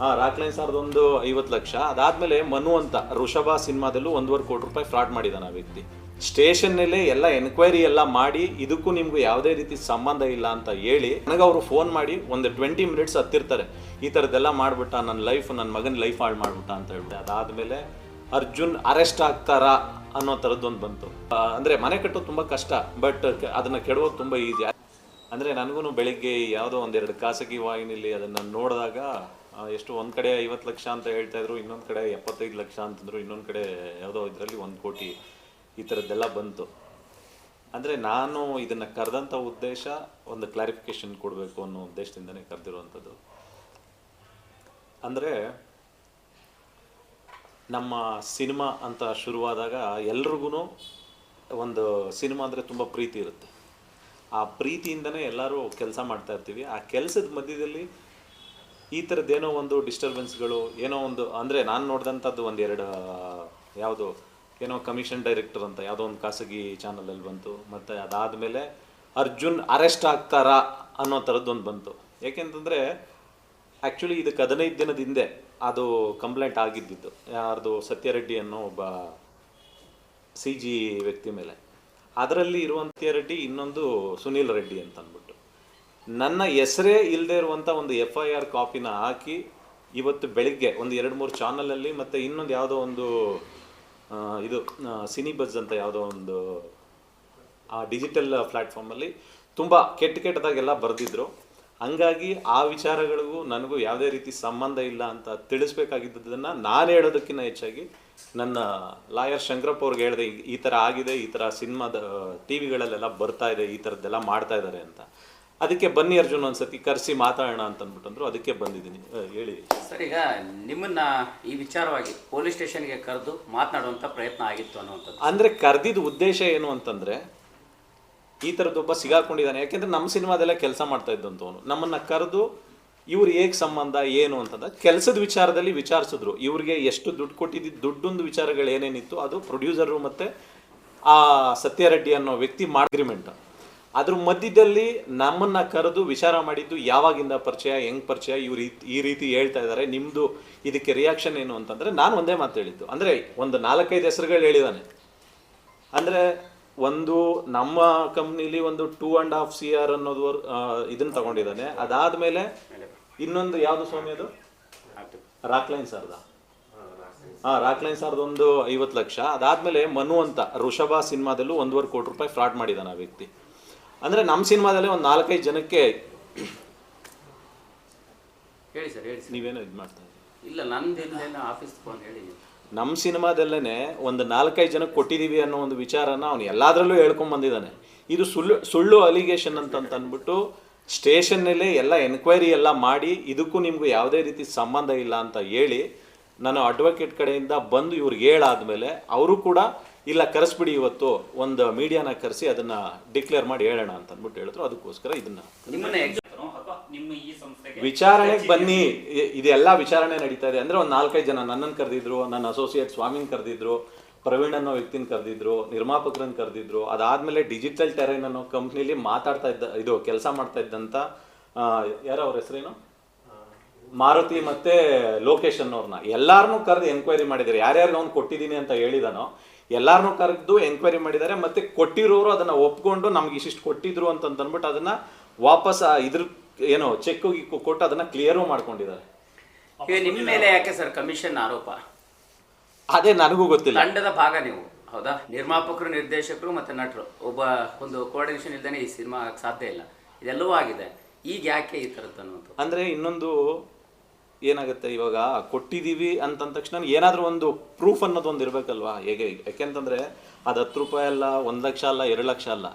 ಹಾಂ ರಾಕ್ಲೈನ್ ಸಾರ್ದು ಒಂದು ಐವತ್ತು ಲಕ್ಷ. ಅದಾದ್ಮೇಲೆ ಮನು ಅಂತ, ಋಷಭ ಸಿನಿಮಾದಲ್ಲೂ ಒಂದೂವರೆ ಕೋಟಿ ರೂಪಾಯಿ ಫ್ರಾಡ್ ಮಾಡಿದ್ದಾನೆ ಆ ವ್ಯಕ್ತಿ. ಸ್ಟೇಷನ್ನಲ್ಲೇ ಎಲ್ಲ ಎನ್ಕ್ವೈರಿ ಎಲ್ಲ ಮಾಡಿ, ಇದಕ್ಕೂ ನಿಮ್ಗೆ ಯಾವುದೇ ರೀತಿ ಸಂಬಂಧ ಇಲ್ಲ ಅಂತ ಹೇಳಿ ನನಗೆ ಅವರು ಫೋನ್ ಮಾಡಿ ಒಂದು ಟ್ವೆಂಟಿ ಮಿನಿಟ್ಸ್ ಹತ್ತಿರ್ತಾರೆ. ಈ ಥರದ್ದೆಲ್ಲ ಮಾಡ್ಬಿಟ್ಟ, ನನ್ನ ಲೈಫ್, ನನ್ನ ಮಗನ ಲೈಫ್ ಹಾಳು ಮಾಡ್ಬಿಟ್ಟ ಅಂತ ಹೇಳ್ಬಿಟ್ಟು. ಅದಾದಮೇಲೆ ಅರ್ಜುನ್ ಅರೆಸ್ಟ್ ಆಗ್ತಾರಾ ಅನ್ನೋ ಥರದ್ದೊಂದು ಬಂತು. ಅಂದರೆ ಮನೆ ಕಟ್ಟೋದು ತುಂಬ ಕಷ್ಟ, ಬಟ್ ಅದನ್ನ ಕೆಡೋದು ತುಂಬ ಈಸಿ. ಅಂದರೆ ನನಗೂ ಬೆಳಿಗ್ಗೆ ಯಾವುದೋ ಒಂದೆರಡು ಖಾಸಗಿ ವಾಹಿನಿಯಲ್ಲಿ ಅದನ್ನು ನೋಡಿದಾಗ ಎಷ್ಟು ಒಂದು ಕಡೆ ಐವತ್ತು ಲಕ್ಷ ಅಂತ ಹೇಳ್ತಾ ಇದ್ರು, ಇನ್ನೊಂದು ಕಡೆ ಎಪ್ಪತ್ತೈದು ಲಕ್ಷ ಅಂತಂದ್ರು, ಇನ್ನೊಂದು ಕಡೆ ಯಾವುದೋ ಇದರಲ್ಲಿ ಒಂದು ಕೋಟಿ ಈ ಥರದ್ದೆಲ್ಲ ಬಂತು. ಅಂದರೆ ನಾನು ಇದನ್ನು ಕರೆದಂಥ ಉದ್ದೇಶ ಒಂದು ಕ್ಲಾರಿಫಿಕೇಶನ್ ಕೊಡಬೇಕು ಅನ್ನೋ ಉದ್ದೇಶದಿಂದನೇ ಕರೆದಿರುವಂಥದ್ದು. ಅಂದರೆ ನಮ್ಮ ಸಿನಿಮಾ ಅಂತ ಶುರುವಾದಾಗ ಎಲ್ರಿಗೂ ಒಂದು ಸಿನಿಮಾ ಅಂದರೆ ತುಂಬ ಪ್ರೀತಿ ಇರುತ್ತೆ. ಆ ಪ್ರೀತಿಯಿಂದನೇ ಎಲ್ಲರೂ ಕೆಲಸ ಮಾಡ್ತಾ ಇರ್ತೀವಿ. ಆ ಕೆಲಸದ ಮಧ್ಯದಲ್ಲಿ ಈ ಥರದ್ದೇನೋ ಒಂದು ಡಿಸ್ಟರ್ಬೆನ್ಸ್ಗಳು ಏನೋ ಒಂದು, ಅಂದರೆ ನಾನು ನೋಡಿದಂಥದ್ದು ಒಂದೆರಡು ಯಾವುದು, ಏನೋ ಕಮಿಷನ್ ಡೈರೆಕ್ಟರ್ ಅಂತ ಯಾವುದೋ ಒಂದು ಖಾಸಗಿ ಚಾನಲಲ್ಲಿ ಬಂತು. ಮತ್ತು ಅದಾದಮೇಲೆ ಅರ್ಜುನ್ ಅರೆಸ್ಟ್ ಆಗ್ತಾರಾ ಅನ್ನೋ ಥರದ್ದೊಂದು ಬಂತು. ಏಕೆಂತಂದರೆ ಆ್ಯಕ್ಚುಲಿ ಇದಕ್ಕೆ ಹದಿನೈದು ದಿನದ ಹಿಂದೆ ಅದು ಕಂಪ್ಲೇಂಟ್ ಆಗಿದ್ದಿತ್ತು ಯಾರ್ದು ಸತ್ಯರೆಡ್ಡಿ ಅನ್ನೋ ಒಬ್ಬ ಸಿ ಜಿ ವ್ಯಕ್ತಿ ಮೇಲೆ. ಅದರಲ್ಲಿ ಇರುವಂಥ ರೆಡ್ಡಿ ಇನ್ನೊಂದು ಸುನೀಲ್ ರೆಡ್ಡಿ ಅಂತ ಅಂದ್ಬಿಟ್ಟು ನನ್ನ ಹೆಸರೇ ಇಲ್ಲದೆ ಇರುವಂಥ ಒಂದು ಎಫ್ ಐ ಆರ್ ಕಾಪಿನ ಹಾಕಿ ಇವತ್ತು ಬೆಳಿಗ್ಗೆ ಒಂದು ಎರಡು ಮೂರು ಚಾನಲಲ್ಲಿ ಮತ್ತು ಇನ್ನೊಂದು ಯಾವುದೋ ಒಂದು ಇದು ಸಿನಿಬಸ್ ಸಿನಿ ಬಜ್ ಅಂತ ಯಾವುದೋ ಒಂದು, ಆ ಡಿಜಿಟಲ್ ಪ್ಲ್ಯಾಟ್ಫಾರ್ಮಲ್ಲಿ ತುಂಬ ಕೆಟ್ಟ ಕೆಟ್ಟದಾಗೆಲ್ಲ ಬರೆದಿದ್ರು. ಹಂಗಾಗಿ ಆ ವಿಚಾರಗಳಿಗೂ ನನಗೂ ಯಾವುದೇ ರೀತಿ ಸಂಬಂಧ ಇಲ್ಲ ಅಂತ ತಿಳಿಸ್ಬೇಕಾಗಿದ್ದದನ್ನು ನಾನು ಹೇಳೋದಕ್ಕಿಂತ ಹೆಚ್ಚಾಗಿ ನನ್ನ ಲಾಯರ್ ಶಂಕರಪ್ಪ ಅವ್ರಿಗೆ ಹೇಳಿದೆ, ಈ ಥರ ಆಗಿದೆ, ಈ ಥರ ಸಿನಿಮಾದ ಟಿ ವಿಗಳಲ್ಲೆಲ್ಲ ಬರ್ತಾ ಇದೆ, ಈ ಥರದ್ದೆಲ್ಲ ಮಾಡ್ತಾ ಇದ್ದಾರೆ ಅಂತ. ಅದಕ್ಕೆ ಬನ್ನಿ ಅರ್ಜುನ್ ಒಂದ್ಸತಿ ಕರೆಸಿ ಮಾತಾಡೋಣ ಅಂತ ಅಂದ್ಬಿಟ್ಟಂದ್ರು ಅದಕ್ಕೆ ಬಂದಿದ್ದೀನಿ. ಹೇಳಿ. ಸರ್ ಈಗ ನಿಮ್ಮನ್ನ ಈ ವಿಚಾರವಾಗಿ ಪೊಲೀಸ್ ಸ್ಟೇಷನ್ಗೆ ಕರೆದು ಮಾತನಾಡುವಂಥ ಪ್ರಯತ್ನ ಆಗಿತ್ತು ಅನ್ನುವಂಥದ್ದು. ಅಂದ್ರೆ ಕರೆದಿದ್ದ ಉದ್ದೇಶ ಏನು ಅಂತಂದ್ರೆ ಈ ಥರದ್ದೊಬ್ಬ ಸಿಗಾಕೊಂಡಿದ್ದಾನೆ. ಯಾಕೆಂದ್ರೆ ನಮ್ಮ ಸಿನಿಮಾದೆಲ್ಲ ಕೆಲಸ ಮಾಡ್ತಾ ಇದ್ದಂಥವನು ನಮ್ಮನ್ನ ಕರೆದು ಇವ್ರು ಹೇಗೆ ಸಂಬಂಧ ಏನು ಅಂತಂದ ಕೆಲಸದ ವಿಚಾರದಲ್ಲಿ ವಿಚಾರಿಸಿದ್ರು. ಇವ್ರಿಗೆ ಎಷ್ಟು ದುಡ್ಡು ಕೊಟ್ಟಿದ್ದು ದುಡ್ಡೊಂದು ವಿಚಾರಗಳು ಏನೇನಿತ್ತು ಅದು ಪ್ರೊಡ್ಯೂಸರು ಮತ್ತೆ ಆ ಸತ್ಯರೆಡ್ಡಿ ಅನ್ನೋ ವ್ಯಕ್ತಿ ಅಗ್ರಿಮೆಂಟ್ ಅದ್ರ ಮಧ್ಯದಲ್ಲಿ ನಮ್ಮನ್ನ ಕರೆದು ವಿಚಾರ ಮಾಡಿದ್ದು ಯಾವಾಗಿಂದ ಪರಿಚಯ, ಹೆಂಗ್ ಪರಿಚಯ, ಇವ್ರು ಈ- ರೀತಿ ಹೇಳ್ತಾ ಇದ್ದಾರೆ ನಿಮ್ದು ಇದಕ್ಕೆ ರಿಯಾಕ್ಷನ್ ಏನು ಅಂತಂದ್ರೆ ನಾನು ಒಂದೇ ಮಾತು ಹೇಳಿದ್ದು. ಅಂದ್ರೆ ಒಂದು ನಾಲ್ಕೈದು ಹೆಸರುಗಳು ಹೇಳಿದಾನೆ. ಅಂದ್ರೆ ಒಂದು ನಮ್ಮ ಕಂಪ್ನಿಲಿ ಒಂದು two and half C R ಅನ್ನೋದು ಇದನ್ನ ತಗೊಂಡಿದ್ದಾನೆ ಅದಾದ್ಮೇಲೆ ಇನ್ನೊಂದು ಯಾವುದು ಸ್ವಾಮಿ ಅದು? ರಾಕ್ಲೈನ್ ಸರ್ದ. ಹಾ ರಾಕ್ಲೈನ್ ಸರ್ದ ಒಂದು ಐವತ್ತು ಲಕ್ಷ. ಅದಾದ್ಮೇಲೆ ಮನು ಅಂತ, ಋಷಭ ಸಿನಿಮಾದಲ್ಲೂ ಒಂದೂವರೆ ಕೋಟಿ ರೂಪಾಯಿ ಫ್ರಾಡ್ ಮಾಡಿದಾನೆ ಆ ವ್ಯಕ್ತಿ. ಅಂದ್ರೆ ನಮ್ಮ ಸಿನಿಮಾದಲ್ಲಿ ಒಂದು ನಾಲ್ಕೈದು ಜನಕ್ಕೆ ಹೇಳಿ ಸರ್ ಹೇಳಿ ಸರ್. ನೀವೇನೋ ಇದು ಮಾಡ್ತಾ ಇದ್ದೀರಿ? ಇಲ್ಲ ನಂದು ಆಫೀಸ್ ಫೋನ್ ಹೇಳಿ. ನಮ್ಮ ಸಿನಿಮಾದಲ್ಲೇ ಒಂದು ನಾಲ್ಕೈದು ಜನಕ್ಕೆ ಕೊಟ್ಟಿದ್ದೀವಿ ಅನ್ನೋ ಒಂದು ವಿಚಾರನ ಅವನು ಎಲ್ಲದರಲ್ಲೂ ಹೇಳ್ಕೊಂಡ್ ಬಂದಿದ್ದಾನೆ. ಇದು ಸುಳ್ಳು ಸುಳ್ಳು ಅಲಿಗೇಷನ್ ಅಂತ ಅಂದ್ಬಿಟ್ಟು ಸ್ಟೇಷನ್ನಲ್ಲೇ ಎಲ್ಲ ಎನ್ಕ್ವೈರಿ ಎಲ್ಲ ಮಾಡಿ ಇದಕ್ಕೂ ನಿಮಗೂ ಯಾವುದೇ ರೀತಿ ಸಂಬಂಧ ಇಲ್ಲ ಅಂತ ಹೇಳಿ ನಾನು ಅಡ್ವೊಕೇಟ್ ಕಡೆಯಿಂದ ಬಂದು ಇವ್ರಿಗೆ ಹೇಳಾದ್ಮೇಲೆ ಅವರು ಕೂಡ ಇಲ್ಲ ಕರೆಸ್ಬಿಡಿ ಇವತ್ತು. ಒಂದು ಮೀಡಿಯಾನ ಕರೆಸಿ ಅದನ್ನ ಡಿಕ್ಲೇರ್ ಮಾಡಿ ಹೇಳೋಣ ಅಂತ ಅಂದ್ಬಿಟ್ಟು ಹೇಳಿದ್ರು. ಅದಕ್ಕೋಸ್ಕರ ಇದನ್ನ ವಿಚಾರಣೆಗೆ ಬನ್ನಿ. ಇದೆಲ್ಲ ವಿಚಾರಣೆ ನಡೀತಾ ಇದೆ. ಅಂದ್ರೆ ಒಂದು ನಾಲ್ಕೈದು ಜನ ನನ್ನನ್ನು ಕರೆದಿದ್ರು ನನ್ನ ಅಸೋಸಿಯೇಟ್ ಸ್ವಾಮಿನ್ ಕರೆದಿದ್ರು ಪ್ರವೀಣ್ ಅನ್ನೋ ವ್ಯಕ್ತಿನ ಕರೆದಿದ್ರು ನಿರ್ಮಾಪಕರನ್ನ ಕರೆದಿದ್ರು. ಅದಾದ್ಮೇಲೆ ಡಿಜಿಟಲ್ ಟೆರೈನ್ ಅನ್ನೋ ಕಂಪ್ನಿಲಿ ಮಾತಾಡ್ತಾ ಇದ್ದ ಇದು ಕೆಲಸ ಮಾಡ್ತಾ ಇದ್ದಂತ ಯಾರ ಯಾರೋ ಅವ್ರ ಹೆಸರೇನು? ಮಾರುತಿ ಮತ್ತೆ ಲೋಕೇಶ್ ಅನ್ನೋರ್ನ. ಎಲ್ಲಾರನ್ನೂ ಕರೆದು ಎನ್ಕ್ವೈರಿ ಮಾಡಿದ್ದಾರೆ. ಯಾರ್ಯಾರು ಅವ್ನು ಕೊಟ್ಟಿದ್ದೀನಿ ಅಂತ ಹೇಳಿದಾನೋ ಎಲ್ಲಾರನ್ನೂ ಕರೆದು ಎಂಕ್ವೈರಿ ಮಾಡಿದ್ದಾರೆ ಮತ್ತೆ ಕೊಟ್ಟಿರೋರು ಅದನ್ನ ಒಪ್ಕೊಂಡು ನಮ್ಗೆ ಇಷ್ಟಿಷ್ಟು ಕೊಟ್ಟಿದ್ರು ಅಂತ ಅಂದ್ಬಿಟ್ಟು ಅದನ್ನ ವಾಪಸ್ ಇದ್ರ ಏನೋ ಚೆಕ್ ಗಿಕ್ಕು ಕೊಟ್ಟು ಅದನ್ನ ಕ್ಲಿಯರು ಮಾಡ್ಕೊಂಡಿದ್ದಾರೆ. ನಿಮ್ಮ ಮೇಲೆ ಯಾಕೆ ಸರ್ ಕಮಿಷನ್ ಆರೋಪ? ಅದೇ ನನಗೂ ಗೊತ್ತಿಲ್ಲ. ತಂಡದ ಭಾಗ ನೀವು ಹೌದಾ? ನಿರ್ಮಾಪಕರು ನಿರ್ದೇಶಕರು ಮತ್ತೆ ನಟರು ಒಬ್ಬ ಒಂದು ಕೋಆರ್ಡಿನೇಷನ್ ಇಲ್ದೇನೆ ಈ ಸಿನಿಮಾ ಸಾಧ್ಯ ಇಲ್ಲ. ಇದೆಲ್ಲವೂ ಆಗಿದೆ. ಈಗ ಯಾಕೆ ಈ ಥರದ್ದು ಅನ್ನೋದು ಅಂದ್ರೆ ಇನ್ನೊಂದು ಏನಾಗುತ್ತೆ? ಇವಾಗ ಕೊಟ್ಟಿದ್ದೀವಿ ಅಂತಂದ ತಕ್ಷಣ ಏನಾದರೂ ಒಂದು ಪ್ರೂಫ್ ಅನ್ನೋದು ಒಂದು ಇರಬೇಕಲ್ವಾ? ಹೇಗೆ? ಯಾಕೆಂತಂದರೆ ಅದು ಹತ್ತು ರೂಪಾಯಿ ಅಲ್ಲ, ಒಂದು ಲಕ್ಷ ಅಲ್ಲ, ಎರಡು ಲಕ್ಷ ಅಲ್ಲ.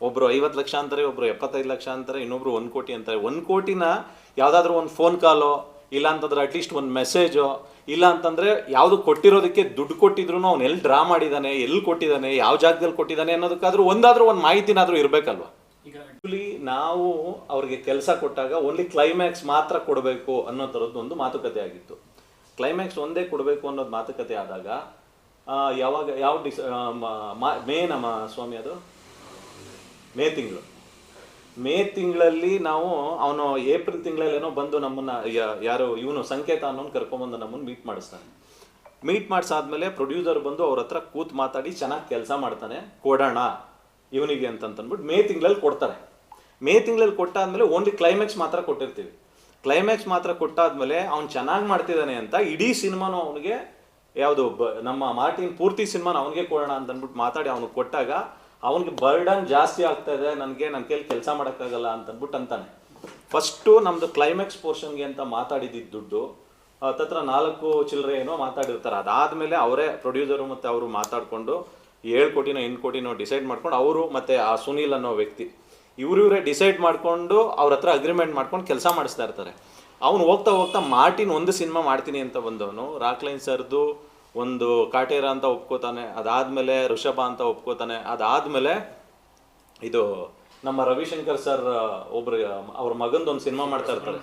ಒಬ್ಬರು ಐವತ್ತು ಲಕ್ಷ ಅಂತಾರೆ ಒಬ್ಬರು ಎಪ್ಪತ್ತೈದು ಲಕ್ಷ ಅಂತಾರೆ, ಇನ್ನೊಬ್ರು ಒಂದು ಕೋಟಿ ಅಂತಾರೆ. ಒಂದು ಕೋಟಿನ ಯಾವುದಾದ್ರೂ ಒಂದು ಫೋನ್ ಕಾಲೋ ಇಲ್ಲ ಅಂತಂದ್ರೆ ಅಟ್ಲೀಸ್ಟ್ ಒಂದು ಮೆಸೇಜೋ ಇಲ್ಲ ಅಂತಂದರೆ ಯಾವುದು ಕೊಟ್ಟಿರೋದಕ್ಕೆ ದುಡ್ಡು ಕೊಟ್ಟಿದ್ರು ಅವ್ನು ಎಲ್ಲಿ ಡ್ರಾ ಮಾಡಿದ್ದಾನೆ ಎಲ್ಲಿ ಕೊಟ್ಟಿದ್ದಾನೆ ಯಾವ ಜಾಗದಲ್ಲಿ ಕೊಟ್ಟಿದ್ದಾನೆ ಅನ್ನೋದಕ್ಕಾದ್ರೂ ಒಂದಾದರೂ ಒಂದು ಮಾಹಿತಿನಾದರೂ ಇರ್ಬೇಕಲ್ವಾ? ಈಗ ಆಕ್ಚುಲಿ ನಾವು ಅವ್ರಿಗೆ ಕೆಲಸ ಕೊಟ್ಟಾಗ ಓನ್ಲಿ ಕ್ಲೈಮ್ಯಾಕ್ಸ್ ಮಾತ್ರ ಕೊಡಬೇಕು ಅನ್ನೋ ಥರದ್ದು ಒಂದು ಮಾತುಕತೆ ಆಗಿತ್ತು. ಕ್ಲೈಮ್ಯಾಕ್ಸ್ ಒಂದೇ ಕೊಡಬೇಕು ಅನ್ನೋದು ಮಾತುಕತೆ ಆದಾಗ ಯಾವಾಗ, ಯಾವ ಡಿಸ್ ಮಾ- ನಮ್ಮ ಸ್ವಾಮಿ ಅದು? ಮೇ ತಿಂಗಳು. ಮೇ ತಿಂಗಳಲ್ಲಿ ನಾವು ಅವನು ಏಪ್ರಿಲ್ ತಿಂಗಳಲ್ಲಿ ಏನೋ ಬಂದು ನಮ್ಮನ್ನು ಯಾರು, ಇವನು ಸಂಕೇತ ಅನ್ನೋನು ಕರ್ಕೊಂಬಂದು ನಮ್ಮನ್ನು ಮೀಟ್ ಮಾಡಿಸ್ತಾನೆ. ಮೀಟ್ ಮಾಡಿಸಾದ್ಮೇಲೆ ಪ್ರೊಡ್ಯೂಸರ್ ಬಂದು ಅವ್ರ ಹತ್ರ ಕೂತ್ ಮಾತಾಡಿ ಚೆನ್ನಾಗಿ ಕೆಲಸ ಮಾಡ್ತಾನೆ. ಕೊಡೋಣ. ಇವನಿಗೆ ಅಂತಂದ್ಬಿಟ್ಟು ಮೇ ತಿಂಗಳಲ್ಲಿ ಕೊಡ್ತಾರೆ. ಮೇ ತಿಂಗಳಲ್ಲಿ ಕೊಟ್ಟಾದ್ಮೇಲೆ ಓನ್ಲಿ ಕ್ಲೈಮ್ಯಾಕ್ಸ್ ಮಾತ್ರ ಕೊಟ್ಟಿರ್ತೀವಿ. ಕ್ಲೈಮ್ಯಾಕ್ಸ್ ಮಾತ್ರ ಕೊಟ್ಟಾದ್ಮೇಲೆ ಅವ್ನು ಚೆನ್ನಾಗಿ ಮಾಡ್ತಿದ್ದಾನೆ ಅಂತ ಇಡೀ ಸಿನಿಮಾನು ಅವನಿಗೆ ಯಾವುದು ಬ, ನಮ್ಮ ಮಾರ್ಟಿನ್ ಪೂರ್ತಿ ಸಿನಿಮಾನ ಅವನಿಗೆ ಕೊಡೋಣ ಅಂತ ಅಂದ್ಬಿಟ್ಟು ಮಾತಾಡಿ ಅವ್ನಿಗೆ ಕೊಟ್ಟಾಗ ಅವನಿಗೆ ಬರ್ಡನ್ ಜಾಸ್ತಿ ಆಗ್ತಾ ಇದೆ, ನನಗೆ ನನ್ನ ಕೈಲಿ ಕೆಲಸ ಮಾಡೋಕ್ಕಾಗಲ್ಲ ಅಂತಂದ್ಬಿಟ್ಟು ಅಂತಾನೆ. ಫಸ್ಟು ನಮ್ಮದು ಕ್ಲೈಮ್ಯಾಕ್ಸ್ ಪೋರ್ಷನ್ಗೆ ಅಂತ ಮಾತಾಡಿದ್ದಿದ್ದು ದುಡ್ಡು ತತ್ರ ನಾಲ್ಕು ಚಿಲ್ಲರೆ ಏನೋ ಮಾತಾಡಿರ್ತಾರೆ. ಅದಾದಮೇಲೆ ಅವರೇ ಪ್ರೊಡ್ಯೂಸರು ಮತ್ತು ಅವರು ಮಾತಾಡಿಕೊಂಡು ಏಳು ಕೋಟಿನೋ ಎಂಟು ಕೋಟಿನೋ ಡಿಸೈಡ್ ಮಾಡ್ಕೊಂಡು ಅವರು ಮತ್ತು ಆ ಸುನೀಲ್ ಅನ್ನೋ ವ್ಯಕ್ತಿ, ಇವ್ರು ಇವರೇ ಡಿಸೈಡ್ ಮಾಡಿಕೊಂಡು ಅವ್ರ ಹತ್ರ ಅಗ್ರಿಮೆಂಟ್ ಮಾಡ್ಕೊಂಡು ಕೆಲಸ ಮಾಡಿಸ್ತಾ ಇರ್ತಾರೆ. ಅವ್ನು ಹೋಗ್ತಾ ಹೋಗ್ತಾ ಮಾರ್ಟಿನ್ ಒಂದು ಸಿನಿಮಾ ಮಾಡ್ತೀನಿ ಅಂತ ಬಂದವನು. ರಾಕ್ಲೈನ್ ಸರ್ದು ಒಂದು ಕಾಟೇರ ಅಂತ ಒಪ್ಕೋತಾನೆ, ಅದಾದಮೇಲೆ ಋಷಭ ಅಂತ ಒಪ್ಕೋತಾನೆ, ಅದಾದಮೇಲೆ ಇದು ನಮ್ಮ ರವಿಶಂಕರ್ ಸರ್ ಒಬ್ರು ಅವ್ರ ಒಂದು ಸಿನಿಮಾ ಮಾಡ್ತಾ ಇರ್ತಾರೆ.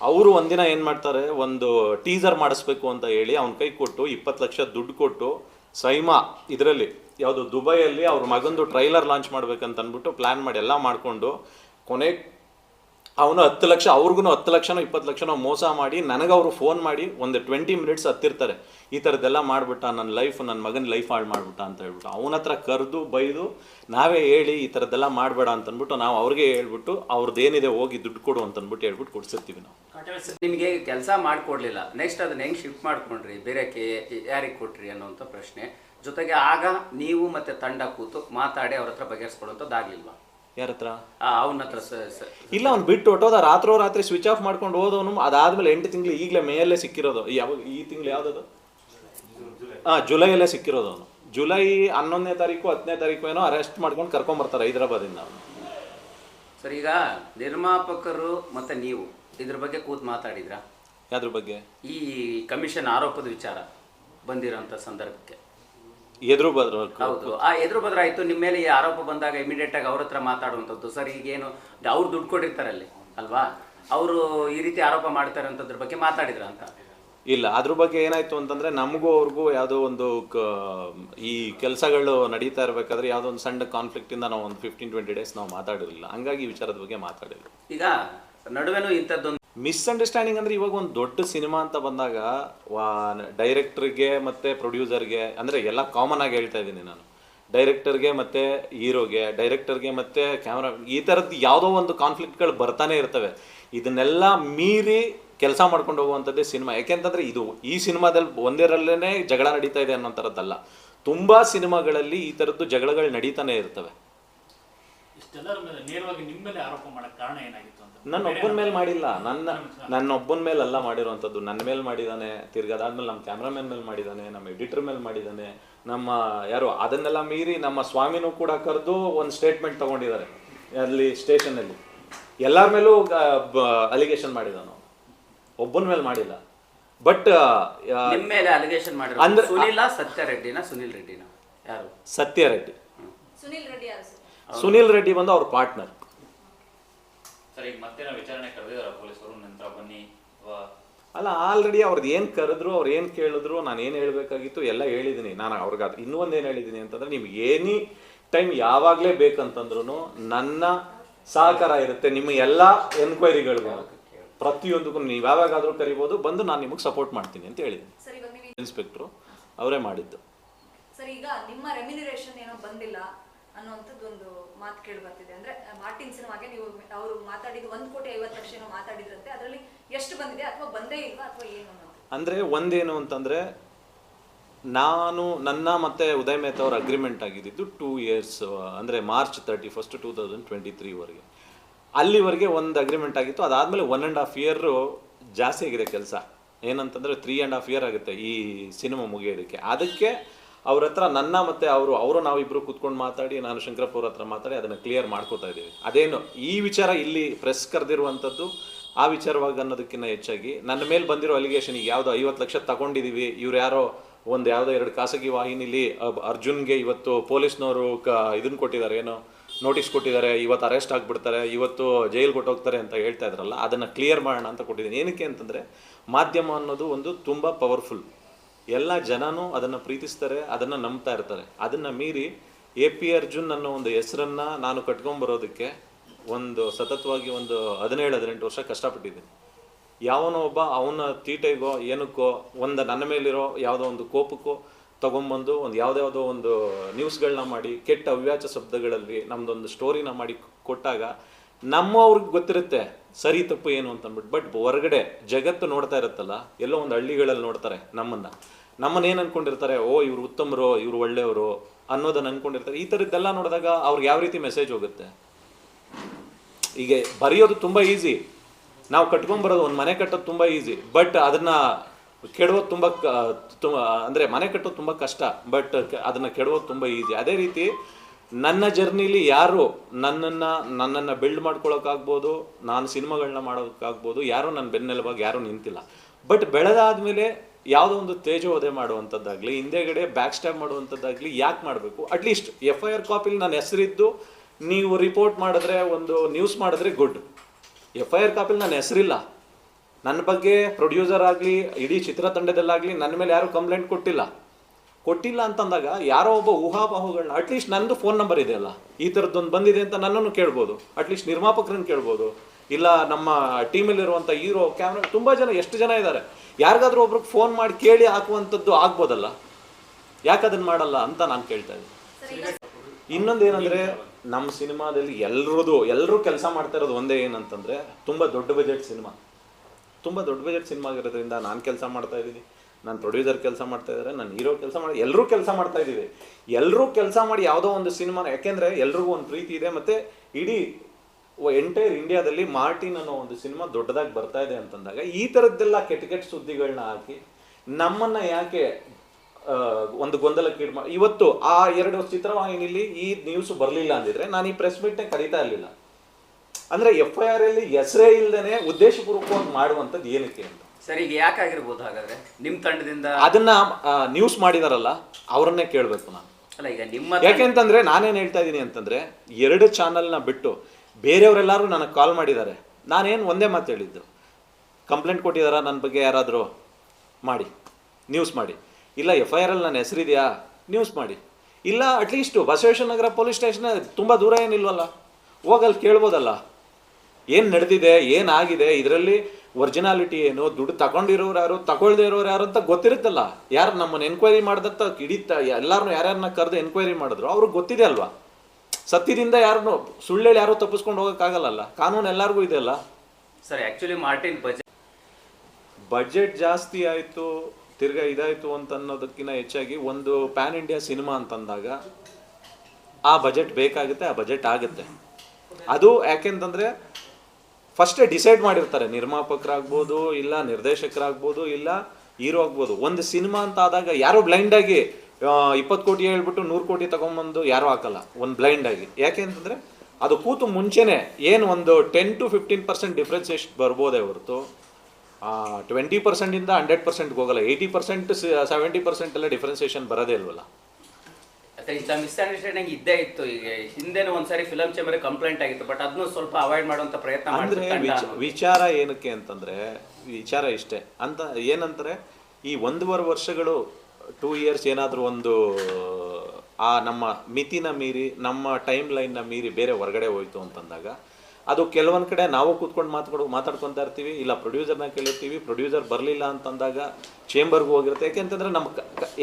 ಅವರು ಒಂದಿನ ಏನು ಮಾಡ್ತಾರೆ, ಒಂದು ಟೀಸರ್ ಮಾಡಿಸ್ಬೇಕು ಅಂತ ಹೇಳಿ ಅವ್ನ ಕೈ ಕೊಟ್ಟು ಇಪ್ಪತ್ತು ಲಕ್ಷ ದುಡ್ಡು ಕೊಟ್ಟು ಸೈಮಾ ಇದರಲ್ಲಿ ಯಾವುದು ದುಬೈಯಲ್ಲಿ ಅವ್ರ ಮಗಂದು ಟ್ರೈಲರ್ ಲಾಂಚ್ ಮಾಡ್ಬೇಕಂತ ಅಂದ್ಬಿಟ್ಟು ಪ್ಲ್ಯಾನ್ ಮಾಡಿ ಎಲ್ಲ ಮಾಡಿಕೊಂಡು ಕೊನೆ ಅವನು ಹತ್ತು ಲಕ್ಷ, ಅವ್ರಿಗೂ ಹತ್ತು ಲಕ್ಷನೋ, ಇಪ್ಪತ್ತು ಲಕ್ಷನೋ ಮೋಸ ಮಾಡಿ ನನಗೆ ಅವರು ಫೋನ್ ಮಾಡಿ ಒಂದು ಟ್ವೆಂಟಿ ಮಿನಿಟ್ಸ್ ಹತ್ತಿರ್ತಾರೆ. ಈ ಥರದ್ದೆಲ್ಲ ಮಾಡಿಬಿಟ್ಟ, ನನ್ನ ಲೈಫ್ ನನ್ನ ಮಗನ ಲೈಫ್ ಹಾಳು ಮಾಡಿಬಿಟ್ಟ ಅಂತ ಹೇಳ್ಬಿಟ್ಟು, ಅವನ ಹತ್ರ ಕರೆದು ಬೈದು ನಾವೇ ಹೇಳಿ ಈ ಥರದ್ದೆಲ್ಲ ಮಾಡಬೇಡ ಅಂತ ಅಂದ್ಬಿಟ್ಟು ನಾವು ಅವ್ರಿಗೆ ಹೇಳ್ಬಿಟ್ಟು ಅವ್ರದ್ದು ಏನಿದೆ ಹೋಗಿ ದುಡ್ಡು ಕೊಡು ಅಂತ ಹೇಳ್ಬಿಟ್ಟು ಕೊಡ್ಸಿರ್ತೀವಿ ನಾವು. ನಿಮಗೆ ಕೆಲಸ ಮಾಡಿಕೊಡ್ಲಿಲ್ಲ. ನೆಕ್ಸ್ಟ್ ಅದನ್ನ ಹೆಂಗೆ ಶಿಫ್ಟ್ ಮಾಡ್ಕೊಂಡ್ರಿ? ಬೇರೆ ಕೆ ಯಾರಿಗೆ ಕೊಟ್ರಿ ಅನ್ನೋಂಥ ಪ್ರಶ್ನೆ. ಜೊತೆಗೆ ಆಗ ನೀವು ಮತ್ತೆ ತಂಡ ಕೂತು ಮಾತಾಡಿ ಅವ್ರ ಹತ್ರ ಬಗೆಹರಿಸ್ಕೊಳ್ಳೋದಾಗ್ಲಿಲ್ವಾ ಯಾರ ಹತ್ರ? ಅವನ ಹತ್ರ ಇಲ್ಲ ಅವ್ನು ಬಿಟ್ಟು ಹೊಟ್ಟೋದ ರಾತ್ರೋ ರಾತ್ರಿ ಸ್ವಿಚ್ ಆಫ್ ಮಾಡ್ಕೊಂಡು ಹೋದವನು ಅದಾದ್ಮೇಲೆ ಎಂಟು ತಿಂಗಳು ಈಗಲೇ ಮೇಯಲ್ಲೇ ಸಿಕ್ಕಿರೋದು. ಯಾವ ಈ ತಿಂಗಳು ಯಾವ್ದದು? ಹಾಂ ಜುಲೈಯಲ್ಲೇ ಸಿಕ್ಕಿರೋದು ಅವನು. ಜುಲೈ ಹನ್ನೊಂದನೇ ತಾರೀಕು ಹತ್ತನೇ ತಾರೀಕು ಏನೋ ಅರೆಸ್ಟ್ ಮಾಡ್ಕೊಂಡು ಕರ್ಕೊಂಬರ್ತಾರೆ ಹೈದರಾಬಾದಿಂದ ಅವನು. ಸರ್ ಈಗ ನಿರ್ಮಾಪಕರು ಮತ್ತೆ ನೀವು ಇದ್ರ ಬಗ್ಗೆ ಕೂತ್ ಮಾತಾಡಿದ್ರಾ? ಯಾವ್ದ್ರ ಬಗ್ಗೆ? ಈ ಕಮಿಷನ್ ಆರೋಪದ ವಿಚಾರ ಬಂದಿರೋಂಥ ಸಂದರ್ಭಕ್ಕೆ. ಎದುರು ಬದ್ರ ಹೌದು. ಆ ಎದುರು ಬದ್ರಾಯ್ತು ನಿಮ್ಮ ಮೇಲೆ ಈ ಆರೋಪ ಬಂದಾಗ ಇಮಿಡಿಯೇಟ್ ಆಗಿ ಅವ್ರ ಹತ್ರ ಮಾತಾಡುವಂಥದ್ದು. ಸರ್ ಈಗೇನು ಅವ್ರು ದುಡ್ಡು ಕೊಟ್ಟಿರ್ತಾರೆ ಅಲ್ಲಿ ಅಲ್ವಾ? ಅವರು ಈ ರೀತಿ ಆರೋಪ ಮಾಡ್ತಾರೆ ಅಂತದ್ರ ಬಗ್ಗೆ ಮಾತಾಡಿದ್ರ ಅಂತ? ಇಲ್ಲ ಅದ್ರ ಬಗ್ಗೆ ಏನಾಯ್ತು ಅಂತಂದ್ರೆ ನಮಗೂ ಅವ್ರಿಗೂ ಯಾವುದೋ ಒಂದು ಈ ಕೆಲಸಗಳು ನಡೀತಾ ಇರಬೇಕಾದ್ರೆ ಯಾವುದೋ ಒಂದು ಸಣ್ಣ ಕಾನ್ಫ್ಲಿಕ್ಟ್ ಇಂದ ನಾವು ಒಂದು ಫಿಫ್ಟೀನ್ ಟ್ವೆಂಟಿ ಡೇಸ್ ನಾವು ಮಾತಾಡಿರಲಿಲ್ಲ ಹಂಗಾಗಿ ಈ ವಿಚಾರದ ಬಗ್ಗೆ ಮಾತಾಡಿಲ್ಲ. ಈಗ ನಡುವೆನೂ ಇಂಥದ್ದೊಂದು ಮಿಸ್ಅಂಡರ್ಸ್ಟ್ಯಾಂಡಿಂಗ್ ಅಂದ್ರೆ ಇವಾಗ ಒಂದು ದೊಡ್ಡ ಸಿನಿಮಾ ಅಂತ ಬಂದಾಗ ಡೈರೆಕ್ಟರ್ಗೆ ಮತ್ತೆ ಪ್ರೊಡ್ಯೂಸರ್ಗೆ ಅಂದ್ರೆ ಎಲ್ಲ ಕಾಮನ್ ಆಗಿ ಹೇಳ್ತಾ ಇದ್ದೀನಿ ನಾನು. ಡೈರೆಕ್ಟರ್ಗೆ ಮತ್ತೆ ಹೀರೋಗೆ ಡೈರೆಕ್ಟರ್ಗೆ ಮತ್ತೆ ಕ್ಯಾಮ್ರಾ ಈ ಥರದ್ದು ಯಾವುದೋ ಒಂದು ಕಾನ್ಫ್ಲಿಕ್ಟ್ಗಳು ಬರ್ತಾನೆ ಇರ್ತವೆ. ಇದನ್ನೆಲ್ಲ ಮೀರಿ ಕೆಲಸ ಮಾಡ್ಕೊಂಡು ಹೋಗುವಂಥದ್ದೇ ಸಿನಿಮಾ. ಯಾಕೆಂತಂದ್ರೆ ಇದು ಈ ಸಿನಿಮಾದಲ್ಲಿ ಒಂದೇರಲ್ಲೇ ಜಗಳ ನಡೀತಾ ಇದೆ ಅನ್ನೋ ಥರದ್ದಲ್ಲ ತುಂಬ ಸಿನಿಮಾಗಳಲ್ಲಿ ಈ ಥರದ್ದು ಜಗಳಗಳು ನಡೀತಾನೆ ಇರ್ತವೆ. ಮೇಲೆ ನೇರವಾಗಿ ನಿಮ್ಮ ಮೇಲೆ ಆರೋಪ ಮಾಡಕ್ ಕಾರಣ ಏನಾಗಿತ್ತು ಅಂತ? ನನ್ನ ಒಬ್ಬನ ಮೇಲೆ ಮಾಡಿಲ್ಲ. ನನ್ನ ನನ್ನ ಒಬ್ಬನ ಮೇಲೆ ಅಲ್ಲ ಮಾಡಿರುವಂಥದ್ದು. ನನ್ನ ಮೇಲೆ ಮಾಡಿದಾನೆ ತಿರ್ಗದಾದ್ಮೇಲೆ ನಮ್ಮ ಕ್ಯಾಮ್ರಾಮನ್ ಮೇಲೆ ಮಾಡಿದಾನೆ ನಮ್ಮ ಎಡಿಟರ್ ಮೇಲೆ ಮಾಡಿದಾನೆ. ನಮ್ಮ ಯಾರು ಅದನ್ನೆಲ್ಲ ಮೀರಿ ನಮ್ಮ ಸ್ವಾಮಿನೂ ಕೂಡ ಕರೆದು ಒಂದು ಸ್ಟೇಟ್ಮೆಂಟ್ ತಗೊಂಡಿದ್ದಾರೆ. ಅಲ್ಲಿ ಸ್ಟೇಷನಲ್ಲಿ ಎಲ್ಲರ ಮೇಲೂ ಅಲಿಗೇಷನ್ ಮಾಡಿದಾನು. ಒಬ್ಬನ ಮೇಲೆ ಮಾಡಿಲ್ಲ. ಬಟ್ ನಿಮ್ಮ ಮೇಲೆ ಅಲಿಗೇಷನ್ ಮಾಡಿದ್ರು ಅಂದ್ರೆ- ಸುನಿಲ ಸತ್ಯ ರೆಡ್ಡಿನ ಸುನಿಲ್ ರೆಡ್ಡಿನ. ಯಾರು? ಸತ್ಯ ರೆಡ್ಡಿ ಸುನಿಲ್ ರೆಡ್ಡಿ ಸುನಿಲ್ ರೆಡ್ಡಿ ಬಂದು ಅವ್ರ ಪಾರ್ಟ್ನರ್. ಸರಿ ಈಗ ಮತ್ತೆ ವಿಚಾರಣೆ ಕರೆದಿದ್ದಾರೆ ಪೊಲೀಸರು ನಂತರ ಬನ್ನಿ ಅಲ್ಲ ಆಲ್ರೆಡಿ ಅವ್ರದ್ದು ಏನು ಕರೆದ್ರು ಅವ್ರು ಏನು ಕೇಳಿದ್ರು ನಾನು ಏನು ಹೇಳಬೇಕಾಗಿತ್ತು ಎಲ್ಲ ಹೇಳಿದ್ದೀನಿ ನಾನು ಅವ್ರಿಗೆ ಅದು ಇನ್ನೂ ಒಂದು ಏನು ಹೇಳಿದ್ದೀನಿ ಅಂತಂದ್ರೆ ನಿಮ್ಗೆ ಏನಿ ಟೈಮ್ ಯಾವಾಗಲೇ ಬೇಕಂತಂದ್ರೂ ನನ್ನ ಸಹಕಾರ ಇರುತ್ತೆ ನಿಮ್ಮ ಎಲ್ಲ ಎನ್ಕ್ವೈರಿಗಳಿಗೂ ಪ್ರತಿಯೊಂದಕ್ಕೂ ನೀವು ಯಾವಾಗಾದರೂ ಕರಿಬೋದು ಬಂದು ನಾನು ನಿಮಗೆ ಸಪೋರ್ಟ್ ಮಾಡ್ತೀನಿ ಅಂತ ಹೇಳಿದ್ದೀನಿ ಸರ್ ಇವಾಗ ನೀವು ಇನ್ಸ್ಪೆಕ್ಟ್ರು ಅವರೇ ಮಾಡಿದ್ದು. ಸರ್ ಈಗ ನಿಮ್ಮ ರೆಮ್ಯುನರೇಷನ್ ಏನೋ ಬಂದಿಲ್ಲ ಅನ್ನುವಂಥದ್ದು ಒಂದು ಮಾತು ಕೇಳಿ ಬರ್ತಿದೆ. ಅಂದ್ರೆ ಮಾರ್ಟಿನ್ ಸಿನಿಮಾಗೆ ನೀವು ಅವರು ಮಾತಾಡಿದ ಒಂದ್ ಕೋಟಿ ಐವತ್ತು ಲಕ್ಷ ಏನೋ ಮಾತಾಡಿದ್ರಂತೆ, ಅದರಲ್ಲಿ ಎಷ್ಟು ಬಂದಿದೆ ಅಥವಾ ಬಂದೇ ಇಲ್ವಾ ಅಥವಾ ಏನು ಅಂದರೆ ಒಂದೇನು ಅಂತಂದ್ರೆ, ನಾನು, ನನ್ನ ಮತ್ತೆ ಉದಯ್ ಮೆಹ್ತಾ ಅವ್ರ ಅಗ್ರಿಮೆಂಟ್ ಆಗಿದ್ದು ಟೂ ಇಯರ್ಸ್ ಅಂದರೆ March thirty first two thousand twenty ತ್ರೀವರೆಗೆ ಅಲ್ಲಿವರೆಗೆ ಒಂದು ಅಗ್ರಿಮೆಂಟ್ ಆಗಿತ್ತು. ಅದಾದಮೇಲೆ ಒನ್ ಆ್ಯಂಡ್ ಹಾಫ್ ಇಯರ್ ಜಾಸ್ತಿ ಆಗಿದೆ ಕೆಲಸ. ಏನಂತಂದರೆ ತ್ರೀ ಆ್ಯಂಡ್ ಹಾಫ್ ಇಯರ್ ಆಗುತ್ತೆ ಈ ಸಿನಿಮಾ ಮುಗಿಯೋದಕ್ಕೆ. ಅದಕ್ಕೆ ಅವ್ರ ಹತ್ರ ನನ್ನ ಮತ್ತೆ ಅವರು ಅವರು ನಾವಿಬ್ಬರು ಕೂತ್ಕೊಂಡು ಮಾತಾಡಿ, ನಾನು ಶಂಕರಪ್ಪ ಅವ್ರ ಹತ್ರ ಮಾತಾಡಿ ಅದನ್ನು ಕ್ಲಿಯರ್ ಮಾಡ್ಕೋತಾ ಇದ್ದೀವಿ. ಅದೇನು, ಈ ವಿಚಾರ ಇಲ್ಲಿ ಪ್ರೆಸ್ ಕರೆದಿರುವಂಥದ್ದು, ಆ ವಿಚಾರವಾಗಿ ಅನ್ನೋದಕ್ಕಿಂತ ಹೆಚ್ಚಾಗಿ ನನ್ನ ಮೇಲೆ ಬಂದಿರೋ ಅಲಿಗೇಷನ್ ಈಗ ಯಾವುದೋ ಐವತ್ತು ಲಕ್ಷ ತಗೊಂಡಿದ್ದೀವಿ ಇವ್ರು ಯಾರೋ ಒಂದು ಯಾವುದೋ ಎರಡು ಖಾಸಗಿ ವಾಹಿನಿಲಿ ಅರ್ಜುನ್ಗೆ ಇವತ್ತು ಪೊಲೀಸ್ನವರು ಕ ಇದನ್ನು ಕೊಟ್ಟಿದ್ದಾರೆ, ಏನೋ ನೋಟಿಸ್ ಕೊಟ್ಟಿದ್ದಾರೆ, ಇವತ್ತು ಅರೆಸ್ಟ್ ಆಗಿಬಿಡ್ತಾರೆ, ಇವತ್ತು ಜೈಲ್ ಕೊಟ್ಟೋಗ್ತಾರೆ ಅಂತ ಹೇಳ್ತಾ ಇದ್ರಲ್ಲ, ಅದನ್ನು ಕ್ಲಿಯರ್ ಮಾಡೋಣ ಅಂತ ಕೊಟ್ಟಿದ್ದೀನಿ. ಏನಕ್ಕೆ ಅಂತಂದರೆ, ಮಾಧ್ಯಮ ಅನ್ನೋದು ಒಂದು ತುಂಬ ಪವರ್ಫುಲ್ ಎಲ್ಲ ಜನನೂ ಅದನ್ನು ಪ್ರೀತಿಸ್ತಾರೆ, ಅದನ್ನು ನಂಬ್ತಾ ಇರ್ತಾರೆ. ಅದನ್ನು ಮೀರಿ ಎ ಪಿ ಅರ್ಜುನ್ ಅನ್ನೋ ಒಂದು ಹೆಸರನ್ನು ನಾನು ಕಟ್ಕೊಂಬರೋದಕ್ಕೆ ಒಂದು ಸತತವಾಗಿ ಒಂದು ಹದಿನೇಳು, ಹದಿನೆಂಟು ವರ್ಷ ಕಷ್ಟಪಟ್ಟಿದ್ದೀನಿ. ಯಾವನೋ ಒಬ್ಬ ಅವನ ತೀಟೆಗೋ, ಏನಕ್ಕೋ, ಒಂದು ನನ್ನ ಮೇಲಿರೋ ಯಾವುದೋ ಒಂದು ಕೋಪಕ್ಕೋ ತೊಗೊಂಬಂದು ಒಂದು ಯಾವುದ್ಯಾವುದೋ ಒಂದು ನ್ಯೂಸ್ಗಳನ್ನ ಮಾಡಿ, ಕೆಟ್ಟ ಅವ್ಯಾಚ ಶಬ್ದಗಳಲ್ಲಿ ನಮ್ಮದೊಂದು ಸ್ಟೋರಿನ ಮಾಡಿ ಕೊಟ್ಟಾಗ ನಮ್ಮವ್ರಿಗೆ ಗೊತ್ತಿರುತ್ತೆ ಸರಿ ತಪ್ಪು ಏನು ಅಂತ ಅಂದ್ಬಿಟ್ಟು ಬಟ್ ಹೊರಗಡೆ ಜಗತ್ತು ನೋಡ್ತಾ ಇರುತ್ತಲ್ಲ, ಎಲ್ಲೋ ಒಂದು ಹಳ್ಳಿಗಳಲ್ಲಿ ನೋಡ್ತಾರೆ ನಮ್ಮನ್ನ. ನಮ್ಮನ್ನ ಏನು ಅನ್ಕೊಂಡಿರ್ತಾರೆ? ಓ, ಇವ್ರು ಉತ್ತಮರು, ಇವ್ರು ಒಳ್ಳೆಯವರು ಅನ್ನೋದನ್ನ ಅನ್ಕೊಂಡಿರ್ತಾರೆ. ಈ ಥರದ್ದೆಲ್ಲ ನೋಡಿದಾಗ ಅವ್ರಿಗೆ ಯಾವ ರೀತಿ ಮೆಸೇಜ್ ಹೋಗುತ್ತೆ? ಈಗ ಬರೆಯೋದು ತುಂಬ ಈಸಿ ನಾವು ಕಟ್ಕೊಂಬರೋದು ಒಂದು ಮನೆ ಕಟ್ಟೋದು ತುಂಬ ಈಸಿ ಬಟ್ ಅದನ್ನ ಕೆಡೋದು ತುಂಬ ಕ- ಅಂದರೆ ಮನೆ ಕಟ್ಟೋದು ತುಂಬ ಕಷ್ಟ. ಬಟ್ ಅದನ್ನು ಕೆಡೋದು ತುಂಬ ಈಸಿ ಅದೇ ರೀತಿ ನನ್ನ ಜರ್ನಿಲಿ ಯಾರು ನನ್ನನ್ನು ನನ್ನನ್ನು ಬಿಲ್ಡ್ ಮಾಡ್ಕೊಳ್ಳೋಕ್ಕಾಗ್ಬೋದು ನಾನು ಸಿನಿಮಾಗಳನ್ನ ಮಾಡೋಕ್ಕಾಗ್ಬೋದು ಯಾರೂ ನನ್ನ ಬೆನ್ನೆಲುಬಾಗಿ, ಯಾರೂ ನಿಂತಿಲ್ಲ. ಬಟ್ ಬೆಳೆದಾದ್ಮೇಲೆ ಯಾವುದೋ ಒಂದು ತೇಜೋವಧೆ ಮಾಡುವಂಥದ್ದಾಗಲಿ, ಹಿಂದೆಗಡೆ ಬ್ಯಾಕ್ ಸ್ಟ್ಯಾಪ್ ಮಾಡುವಂಥದ್ದಾಗಲಿ ಯಾಕೆ ಮಾಡಬೇಕು? At least F I R ಕಾಪಿಲಿ ನನ್ನ ಹೆಸರಿದ್ದು, ನೀವು ರಿಪೋರ್ಟ್ ಮಾಡಿದ್ರೆ, ಒಂದು ನ್ಯೂಸ್ ಮಾಡಿದ್ರೆ ಗುಡ್ ಎಫ್ ಐ ಆರ್ ಕಾಪಿಲಿ ನನ್ನ ಹೆಸರಿಲ್ಲ. ನನ್ನ ಬಗ್ಗೆ ಪ್ರೊಡ್ಯೂಸರ್ ಆಗಲಿ, ಇಡೀ ಚಿತ್ರತಂಡದಲ್ಲಾಗಲಿ, ನನ್ನ ಮೇಲೆ ಯಾರೂ ಕಂಪ್ಲೇಂಟ್ ಕೊಟ್ಟಿಲ್ಲ. ಕೊಟ್ಟಿಲ್ಲ ಅಂತಂದಾಗ ಯಾರೋ ಒಬ್ಬ ಊಹಾಪಾಹುಗಳನ್ನ ಅಟ್ಲೀಸ್ಟ್ ನಂದು ಫೋನ್ ನಂಬರ್ ಇದೆಯಲ್ಲ ಈ ಥರದ್ದೊಂದು ಬಂದಿದೆ ಅಂತ ನನ್ನನ್ನು ಕೇಳ್ಬೋದು. ಅಟ್ಲೀಸ್ಟ್ ನಿರ್ಮಾಪಕರನ್ನು ಕೇಳ್ಬೋದು. ಇಲ್ಲ, ನಮ್ಮ ಟೀಮಲ್ಲಿರುವಂಥ ಹೀರೋ ಕ್ಯಾಮ್ರಾ ತುಂಬ ಜನ, ಎಷ್ಟು ಜನ ಇದ್ದಾರೆ? ಯಾರಿಗಾದ್ರೂ ಒಬ್ರಿಗೆ ಫೋನ್ ಮಾಡಿ ಕೇಳಿ ಹಾಕುವಂಥದ್ದು ಆಗ್ಬೋದಲ್ಲ? ಯಾಕೆ ಅದನ್ನು ಮಾಡಲ್ಲ ಅಂತ ನಾನು ಕೇಳ್ತಾ ಇದ್ದೀನಿ. ಇನ್ನೊಂದು ಏನಂದ್ರೆ ನಮ್ಮ ಸಿನಿಮಾದಲ್ಲಿ ಎಲ್ರದು ಎಲ್ಲರೂ ಕೆಲಸ ಮಾಡ್ತಾ ಇರೋದು ಒಂದೇ ಏನಂತಂದರೆ, ತುಂಬ ದೊಡ್ಡ ಬಜೆಟ್ ಸಿನಿಮಾ ತುಂಬ ದೊಡ್ಡ ಬಜೆಟ್ ಸಿನಿಮಾ ಆಗಿರೋದ್ರಿಂದ ನಾನು ಕೆಲಸ ಮಾಡ್ತಾ ಇದ್ದೀನಿ. ನಾನು ಪ್ರೊಡ್ಯೂಸರ್ ಕೆಲಸ ಮಾಡ್ತಾ ಇದ್ದಾರೆ ನಾನು ಹೀರೋ ಕೆಲಸ ಮಾಡಿ ಎಲ್ಲರೂ ಕೆಲಸ ಮಾಡ್ತಾ ಇದ್ದೀವಿ. ಎಲ್ಲರೂ ಕೆಲಸ ಮಾಡಿ ಯಾವುದೋ ಒಂದು ಸಿನಿಮಾನ ಯಾಕೆಂದ್ರೆ ಎಲ್ರಿಗೂ ಒಂದು ಪ್ರೀತಿ ಇದೆ, ಮತ್ತೆ ಇಡೀ ಎಂಟೈರ್ ಇಂಡಿಯಾದಲ್ಲಿ ಮಾರ್ಟಿನ್ ಅನ್ನೋ ಒಂದು ಸಿನಿಮಾ ದೊಡ್ಡದಾಗಿ ಬರ್ತಾ ಇದೆ ಅಂತಂದಾಗ, ಈ ಥರದ್ದೆಲ್ಲ ಕೆಟ್ಟ ಕೆಟ್ಟ ಸುದ್ದಿಗಳನ್ನ ಹಾಕಿ, ನಮ್ಮನ್ನ ಯಾಕೆ ಒಂದು ಗೊಂದಲಕ್ಕೆ ಮಾಡಿ ಇವತ್ತು ಆ ಎರಡು ಚಿತ್ರವಾಹಿನಿಯಲ್ಲಿ ಈ ನ್ಯೂಸ್ ಬರಲಿಲ್ಲ ಅಂದಿದ್ರೆ ನಾನು ಈ ಪ್ರೆಸ್ ಮೀಟ್ನೇ ಕರೀತಾ ಇರಲಿಲ್ಲ. ಅಂದ್ರೆ ಎಫ್ ಐ ಆರ್ ಅಲ್ಲಿ ಹೆಸರೇ ಇಲ್ಲದೇ ಉದ್ದೇಶಪೂರ್ವಕವಾಗಿ ಮಾಡುವಂಥದ್ದು ಏನಕ್ಕೆ ಅಂತ. ಸರ್ ಈಗ ಯಾಕಾಗಿರ್ಬೋದು ಹಾಗಾದ್ರೆ? ನಿಮ್ಮ ತಂಡದಿಂದ ಅದನ್ನ ನ್ಯೂಸ್ ಮಾಡಿದಾರಲ್ಲ ಅವರನ್ನೇ ಕೇಳಬೇಕು ನಾನು. ಅಲ್ಲ ಈಗ ನಿಮ್ಮ ಯಾಕೆಂತಂದ್ರೆ ನಾನೇನು ಹೇಳ್ತಾ ಇದ್ದೀನಿ ಅಂತಂದ್ರೆ ಎರಡು ಚಾನಲ್ನ ಬಿಟ್ಟು ಬೇರೆಯವರೆಲ್ಲರೂ ನನಗೆ ಕಾಲ್ ಮಾಡಿದ್ದಾರೆ. ನಾನೇನು ಒಂದೇ ಮಾತು ಹೇಳಿದ್ದು. ಕಂಪ್ಲೇಂಟ್ ಕೊಟ್ಟಿದ್ದಾರಾ ನನ್ನ ಬಗ್ಗೆ ಯಾರಾದರೂ? ಮಾಡಿ. ನ್ಯೂಸ್ ಮಾಡಿ. ಇಲ್ಲ ಎಫ್ ಐ ಆರಲ್ಲಿ ನನ್ನ ಹೆಸರಿದೆಯಾ? ನ್ಯೂಸ್ ಮಾಡಿ. ಇಲ್ಲ at least Basaveshwara Nagar police station ತುಂಬ ದೂರ ಏನಿಲ್ವಲ್ಲ? ಹೋಗಲ್ಲಿ ಕೇಳ್ಬೋದಲ್ಲ? ಏನು ನಡೆದಿದೆ ಏನಾಗಿದೆ ಇದರಲ್ಲಿ ಒರಿಜಿನಾಲಿಟಿ ಏನು? ದುಡ್ಡು ತಗೊಂಡಿರೋರು ಯಾರು? ತಗೊಳ್ದೇ ಇರೋರು ಯಾರು ಅಂತ ಗೊತ್ತಿರುತ್ತಲ್ಲ. ಯಾರು ನಮ್ಮನ್ನು ಎನ್ಕ್ವೈರಿ ಮಾಡ್ದತ್ತ ಹಿಡಿತ ಎಲ್ಲಾರನ್ನು ಯಾರ್ಯಾರನ್ನ ಕರೆದು ಎನ್ಕ್ವೈರಿ ಮಾಡಿದ್ರು ಅವ್ರಿಗೆ ಗೊತ್ತಿದೆ ಅಲ್ವಾ? ಸತ್ಯದಿಂದ ಯಾರನ್ನು ಸುಳ್ಳೇಳಿ ಯಾರು ತಪ್ಪಿಸ್ಕೊಂಡು ಹೋಗೋಕ್ಕಾಗಲ್ಲಲ್ಲ? ಕಾನೂನು ಎಲ್ಲರಿಗೂ ಇದೆ ಅಲ್ಲ? Sir actually Martin budget budget ಜಾಸ್ತಿ ಆಯಿತು ತಿರ್ಗಾ ಇದಾಯಿತು ಅಂತ ಅನ್ನೋದಕ್ಕಿಂತ ಹೆಚ್ಚಾಗಿ ಒಂದು ಪ್ಯಾನ್ ಇಂಡಿಯಾ ಸಿನಿಮಾ ಅಂತಂದಾಗ ಆ ಬಜೆಟ್ ಬೇಕಾಗುತ್ತೆ ಆ ಬಜೆಟ್ ಆಗುತ್ತೆ. ಅದು ಯಾಕೆಂತಂದರೆ ಫಸ್ಟೇ ಡಿಸೈಡ್ ಮಾಡಿರ್ತಾರೆ, ನಿರ್ಮಾಪಕರಾಗ್ಬೋದು ಇಲ್ಲ ನಿರ್ದೇಶಕರಾಗ್ಬೋದು ಇಲ್ಲ ಹೀರೋ ಆಗ್ಬೋದು. ಒಂದು ಸಿನಿಮಾ ಅಂತ ಆದಾಗ ಯಾರೋ ಬ್ಲೈಂಡಾಗಿ ಇಪ್ಪತ್ತು ಕೋಟಿ ಹೇಳ್ಬಿಟ್ಟು ನೂರು ಕೋಟಿ ತಗೊಂಬಂದು ಯಾರೂ ಹಾಕಲ್ಲ, ಒಂದು ಬ್ಲೈಂಡಾಗಿ ಯಾಕೆ ಅಂತಂದರೆ ಅದು ಕೂತು ಮುಂಚೆನೇ ಏನು ಒಂದು ten to fifteen percent difference ಎಷ್ಟು ಬರ್ಬೋದೇ ಹೊರತು ಟ್ವೆಂಟಿ ಪರ್ಸೆಂಟಿಂದ ಹಂಡ್ರೆಡ್ ಪರ್ಸೆಂಟ್ಗೆ ಹೋಗಲ್ಲ. ಏಯ್ಟಿ ಪರ್ಸೆಂಟ್ ಸೆವೆಂಟಿ ಪರ್ಸೆಂಟ್ ಎಲ್ಲ ಡಿಫ್ರೆನ್ಸೇಷನ್ ಬರೋದೇ ಇಲ್ವಲ್ಲ. ಮತ್ತೆ ಇಂಥ ಮಿಸ್ಅಂಡರ್ಸ್ಟ್ಯಾಂಡಿಂಗ್ ಇದ್ದೇ ಇತ್ತು. ಈಗ ಹಿಂದೆನೂ ಒಂದ್ಸಾರಿ ಫಿಲಂ ಚೇಂಬರ್ ಕಂಪ್ಲೇಂಟ್ ಆಗಿತ್ತು ಬಟ್ ಅದನ್ನು ಸ್ವಲ್ಪ ಅವಾಯ್ಡ್ ಮಾಡುವಂತ ಪ್ರಯತ್ನ ಅಂದ್ರೆ ಮಾಡಿದ್ರು ತಂಡ ವಿಚಾರ ಏನಕ್ಕೆ ಅಂತಂದ್ರೆ ವಿಚಾರ ಇಷ್ಟೇ. ಅಂತ ಏನಂತಾರೆ ಈ ಒಂದೂವರೆ ವರ್ಷಗಳು ಟೂ ಇಯರ್ಸ್ ಏನಾದರೂ ಒಂದು ಆ ನಮ್ಮ ಮಿತಿನ ಮೀರಿ ನಮ್ಮ ಟೈಮ್ ಲೈನ್ನ ಮೀರಿ ಬೇರೆ ಹೊರಗಡೆ ಹೋಯ್ತು ಅಂತಂದಾಗ ಅದು ಕೆಲವೊಂದು ಕಡೆ ನಾವು ಕೂತ್ಕೊಂಡು ಮಾತಾಡೋ ಮಾತಾಡ್ಕೊತಾ ಇರ್ತೀವಿ, ಇಲ್ಲ ಪ್ರೊಡ್ಯೂಸರ್ನ ಕೇಳಿರ್ತೀವಿ ಪ್ರೊಡ್ಯೂಸರ್ ಬರಲಿಲ್ಲ ಅಂತಂದಾಗ ಚೇಂಬರ್ಗೆ ಹೋಗಿರುತ್ತೆ. ಯಾಕೆಂತಂದ್ರೆ ನಮ್ಮ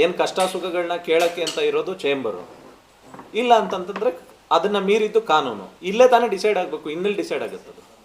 ಏನು ಕಷ್ಟ ಸುಖಗಳನ್ನ ಕೇಳೋಕ್ಕೆ ಅಂತ ಇರೋದು ಚೇಂಬರು ಇಲ್ಲ ಅಂತಂತಂದರೆ ಅದನ್ನು ಮೀರಿದ್ದು ಕಾನೂನು. ಇಲ್ಲೇ ತಾನೇ ಡಿಸೈಡ್ ಆಗಬೇಕು ಇನ್ನಲ್ಲಿ ಡಿಸೈಡ್ ಆಗುತ್ತೆ ಅದು